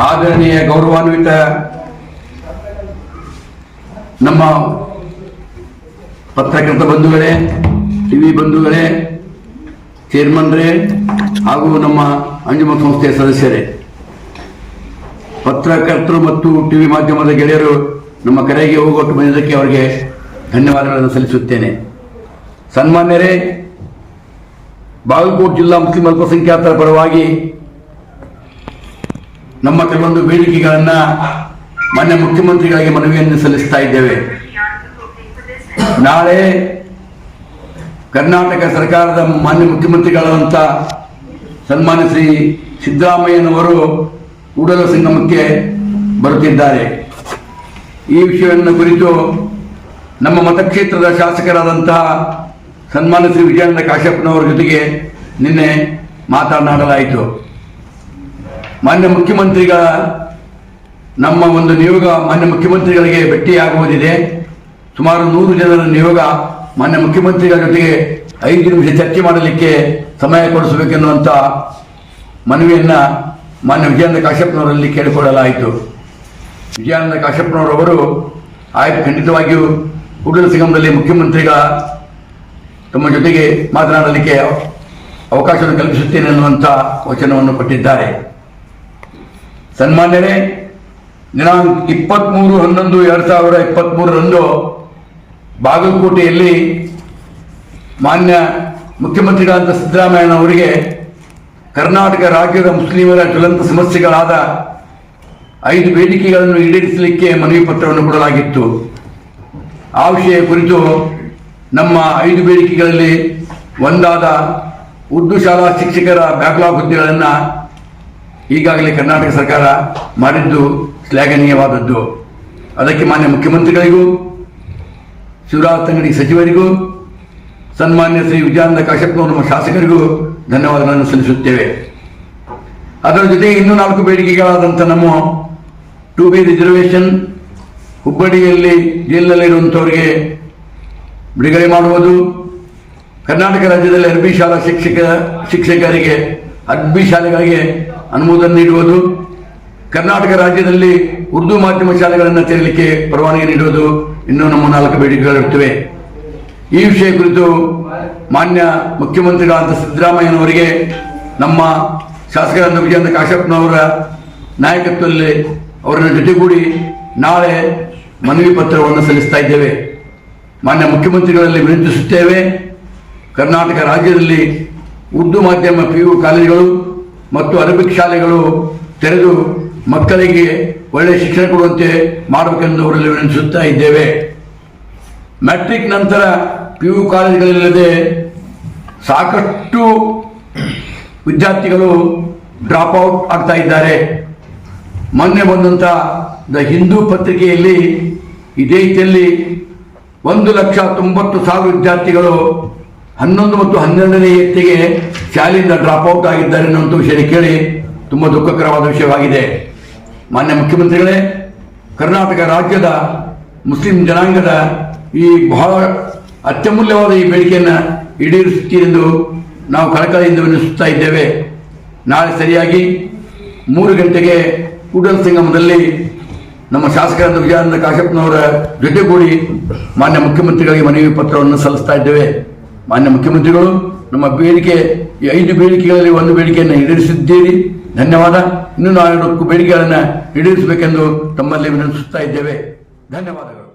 ಆದರಣೀಯ ಗೌರವಾನ್ವಿತ ನಮ್ಮ ಪತ್ರಕರ್ತ ಬಂಧುಗಳೇ, ಟಿವಿ ಬಂಧುಗಳೇ, ಚೇರ್ಮನ್ರೇ ಹಾಗೂ ನಮ್ಮ ಅಂಜುಮ ಸಂಸ್ಥೆಯ ಸದಸ್ಯರೇ. ಪತ್ರಕರ್ತರು ಮತ್ತು ಟಿವಿ ಮಾಧ್ಯಮದ ಗೆಳೆಯರು ನಮ್ಮ ಕರೆಗೆ ಹೋಗೊಟ್ಟು ಬಂದಿದ್ದಕ್ಕೆ ಅವರಿಗೆ ಧನ್ಯವಾದಗಳನ್ನು ಸಲ್ಲಿಸುತ್ತೇನೆ. ಸನ್ಮಾನ್ಯರೇ ಬಾಗಲಕೋಟೆ ಜಿಲ್ಲಾ ಮುಸ್ಲಿಂ ಅಲ್ಪಸಂಖ್ಯಾತರ ಪರವಾಗಿ ನಮ್ಮ ಕೆಲವೊಂದು ಬೇಡಿಕೆಗಳನ್ನ ಮಾನ್ಯ ಮುಖ್ಯಮಂತ್ರಿಗಳಿಗೆ ಮನವಿಯನ್ನು ಸಲ್ಲಿಸ್ತಾ ಇದ್ದೇವೆ. ನಾಳೆ ಕರ್ನಾಟಕ ಸರ್ಕಾರದ ಮಾನ್ಯ ಮುಖ್ಯಮಂತ್ರಿಗಳಾದಂಥ ಸನ್ಮಾನ್ಯ ಶ್ರೀ ಸಿದ್ದರಾಮಯ್ಯನವರು ಕೂಡಲ ಸಂಗಮಕ್ಕೆ ಬರುತ್ತಿದ್ದಾರೆ. ಈ ವಿಷಯವನ್ನು ಕುರಿತು ನಮ್ಮ ಮತಕ್ಷೇತ್ರದ ಶಾಸಕರಾದಂತಹ ಸನ್ಮಾನ್ಯ ಶ್ರೀ ವಿಜಯಾನಂದ ಕಾಶ್ಯಪ್ಪನವರ ಜೊತೆಗೆ ನಿನ್ನೆ ಮಾತನಾಡಲಾಯಿತು. ಮಾನ್ಯ ಮುಖ್ಯಮಂತ್ರಿಗಳ ನಮ್ಮ ಒಂದು ನಿಯೋಗ ಮಾನ್ಯ ಮುಖ್ಯಮಂತ್ರಿಗಳಿಗೆ ಭೇಟಿಯಾಗುವುದಿದೆ. ಸುಮಾರು ನೂರು ಜನರ ನಿಯೋಗ ಮಾನ್ಯ ಮುಖ್ಯಮಂತ್ರಿಗಳ ಜೊತೆಗೆ ಐದು ನಿಮಿಷ ಚರ್ಚೆ ಮಾಡಲಿಕ್ಕೆ ಸಮಯ ಕೊಡಿಸಬೇಕೆನ್ನುವಂಥ ಮನವಿಯನ್ನ ಮಾನ್ಯ ವಿಜಯಾನಂದ ಕಾಶ್ಯಪ್ಪನವರಲ್ಲಿ ಕೇಳಿಕೊಳ್ಳಲಾಯಿತು. ವಿಜಯಾನಂದ ಕಾಶ್ಯಪ್ಪನವರವರು ಆಯ್ತು ಖಂಡಿತವಾಗಿಯೂ ಕೂಡಲ ಸಂಗಮದಲ್ಲಿ ಮುಖ್ಯಮಂತ್ರಿಗಳ ತಮ್ಮ ಜೊತೆಗೆ ಮಾತನಾಡಲಿಕ್ಕೆ ಅವಕಾಶವನ್ನು ಕಲ್ಪಿಸುತ್ತೇನೆ ಅನ್ನುವಂಥ ವಚನವನ್ನು ಕೊಟ್ಟಿದ್ದಾರೆ. ಸನ್ಮಾನ್ಯರೇ, ದಿನಾಂಕ ಇಪ್ಪತ್ತ್ಮೂರು ಹನ್ನೊಂದು ಎರಡು ಸಾವಿರ ಇಪ್ಪತ್ತ್ಮೂರರಂದು ಬಾಗಲಕೋಟೆಯಲ್ಲಿ ಮಾನ್ಯ ಮುಖ್ಯಮಂತ್ರಿಗಳಾದ ಸಿದ್ದರಾಮಯ್ಯನವರಿಗೆ ಕರ್ನಾಟಕ ರಾಜ್ಯದ ಮುಸ್ಲಿಮರ ಜ್ವಲಂತ ಸಮಸ್ಯೆಗಳಾದ ಐದು ಬೇಡಿಕೆಗಳನ್ನು ಈಡೇರಿಸಲಿಕ್ಕೆ ಮನವಿ ಪತ್ರವನ್ನು ಕೊಡಲಾಗಿತ್ತು. ಆ ವಿಷಯ ಕುರಿತು ನಮ್ಮ ಐದು ಬೇಡಿಕೆಗಳಲ್ಲಿ ಒಂದಾದ ಉರ್ದು ಶಾಲಾ ಶಿಕ್ಷಕರ ಬ್ಯಾಕ್ಲಾಗ್ ಹುದ್ದೆಗಳನ್ನು ಈಗಾಗಲೇ ಕರ್ನಾಟಕ ಸರ್ಕಾರ ಮಾಡಿದ್ದು ಶ್ಲಾಘನೀಯವಾದದ್ದು. ಅದಕ್ಕೆ ಮಾನ್ಯ ಮುಖ್ಯಮಂತ್ರಿಗಳಿಗೂ, ಶಿವರಾಜ್ ತಂಗಡಿ ಸಚಿವರಿಗೂ, ಸನ್ಮಾನ್ಯ ಶ್ರೀ ವಿಜಯಾನಂದ ಕಾಶ್ಯಪ್ನವರು ನಮ್ಮ ಶಾಸಕರಿಗೂ ಧನ್ಯವಾದಗಳನ್ನು ಸಲ್ಲಿಸುತ್ತೇವೆ. ಅದರ ಜೊತೆಗೆ ಇನ್ನೂ ನಾಲ್ಕು ಬೇಡಿಕೆಗಳಾದಂಥ ನಮ್ಮ ಟು ಬಿ ರಿಸರ್ವೇಷನ್ ಹುಬ್ಬಳ್ಳಿಯಲ್ಲಿ ಜೈಲಿನಲ್ಲಿರುವಂಥವರಿಗೆ ಬಿಡುಗಡೆ ಮಾಡುವುದು ಕರ್ನಾಟಕ ರಾಜ್ಯದಲ್ಲಿ ಅರಬಿ ಶಾಲಾ ಶಿಕ್ಷಕ ಶಿಕ್ಷಕರಿಗೆ, ಅರ್ಬಿ ಶಾಲೆಗಳಿಗೆ ಅನುಮೋದನೆ ನೀಡುವುದು, ಕರ್ನಾಟಕ ರಾಜ್ಯದಲ್ಲಿ ಉರ್ದು ಮಾಧ್ಯಮ ಶಾಲೆಗಳನ್ನು ತೆರಲಿಕ್ಕೆ ಪರವಾನಗಿ ನೀಡುವುದು ಇನ್ನೂ ನಮ್ಮ ನಾಲ್ಕು ಬೇಡಿಕೆಗಳಿರುತ್ತವೆ. ಈ ವಿಷಯ ಕುರಿತು ಮಾನ್ಯ ಮುಖ್ಯಮಂತ್ರಿಗಳಾದ ಸಿದ್ದರಾಮಯ್ಯನವರಿಗೆ ನಮ್ಮ ಶಾಸಕರಾದ ವಿಜಯಂತ ಕಾಶಪ್ಪನವರ ನಾಯಕತ್ವದಲ್ಲಿ ಅವರನ್ನು ಜೊತೆಗೂಡಿ ನಾಳೆ ಮನವಿ ಪತ್ರವನ್ನು ಸಲ್ಲಿಸ್ತಾ ಇದ್ದೇವೆ. ಮಾನ್ಯ ಮುಖ್ಯಮಂತ್ರಿಗಳಲ್ಲಿ ವಿನಂತಿಸುತ್ತೇವೆ ಕರ್ನಾಟಕ ರಾಜ್ಯದಲ್ಲಿ ಉರ್ದು ಮಾಧ್ಯಮ ಪಿ ಯು ಕಾಲೇಜುಗಳು ಮತ್ತು ಅರಬಿಕ್ ಶಾಲೆಗಳು ತೆರೆದು ಮಕ್ಕಳಿಗೆ ಒಳ್ಳೆಯ ಶಿಕ್ಷಣ ಕೊಡುವಂತೆ ಮಾಡಬೇಕೆಂದು ಅವರಲ್ಲಿ ವಿನಂತಿಸುತ್ತಾ ಇದ್ದೇವೆ. ಮ್ಯಾಟ್ರಿಕ್ ನಂತರ ಪಿ ಯು ಕಾಲೇಜುಗಳಿಲ್ಲದೆ ಸಾಕಷ್ಟು ವಿದ್ಯಾರ್ಥಿಗಳು ಡ್ರಾಪ್ ಔಟ್ ಆಗ್ತಾ ಇದ್ದಾರೆ. ಮೊನ್ನೆ ಬಂದಂಥ ದ ಹಿಂದೂ ಪತ್ರಿಕೆಯಲ್ಲಿ ಇದೇ ರೀತಿಯಲ್ಲಿ ಒಂದು ಲಕ್ಷ ತೊಂಬತ್ತು ಸಾವಿರ ವಿದ್ಯಾರ್ಥಿಗಳು ಹನ್ನೊಂದು ಮತ್ತು ಹನ್ನೆರಡನೇ ಎತ್ತಿಗೆ ಶಾಲೆಯಿಂದ ಡ್ರಾಪ್ ಔಟ್ ಆಗಿದ್ದಾರೆ ಅನ್ನುವಂಥ ವಿಷಯ ಕೇಳಿ ತುಂಬ ದುಃಖಕರವಾದ ವಿಷಯವಾಗಿದೆ. ಮಾನ್ಯ ಮುಖ್ಯಮಂತ್ರಿಗಳೇ, ಕರ್ನಾಟಕ ರಾಜ್ಯದ ಮುಸ್ಲಿಂ ಜನಾಂಗದ ಈ ಬಹಳ ಅತ್ಯಮೂಲ್ಯವಾದ ಈ ಬೇಡಿಕೆಯನ್ನು ಈಡೇರಿಸುತ್ತೀರೆಂದು ನಾವು ಕಳಕಳಿಯಿಂದ ವಿನಿಸುತ್ತಾ ಇದ್ದೇವೆ. ನಾಳೆ ಸರಿಯಾಗಿ ಮೂರು ಗಂಟೆಗೆ ಕೂಡಲ್ ಸಂಗಮದಲ್ಲಿ ನಮ್ಮ ಶಾಸಕರಾದ ವಿಜಯಾನಂದ ಕಾಶಪ್ಪನವರ ಜೊತೆಗೂಡಿ ಮಾನ್ಯ ಮುಖ್ಯಮಂತ್ರಿಗಳಿಗೆ ಮನವಿ ಪತ್ರವನ್ನು ಸಲ್ಲಿಸ್ತಾ ಇದ್ದೇವೆ. ಮಾನ್ಯ ಮುಖ್ಯಮಂತ್ರಿಗಳು, ನಮ್ಮ ಬೇಡಿಕೆ, ಈ ಐದು ಬೇಡಿಕೆಗಳಲ್ಲಿ ಒಂದು ಬೇಡಿಕೆಯನ್ನು ಈಡೇರಿಸಿದ್ದೀರಿ. ಧನ್ಯವಾದ. ಇನ್ನೂ ನಾಲ್ಕು ಬೇಡಿಕೆಗಳನ್ನು ಈಡೇರಿಸಬೇಕೆಂದು ತಮ್ಮಲ್ಲಿ ವಿನಂತಿಸುತ್ತಾ ಇದ್ದೇವೆ. ಧನ್ಯವಾದಗಳು.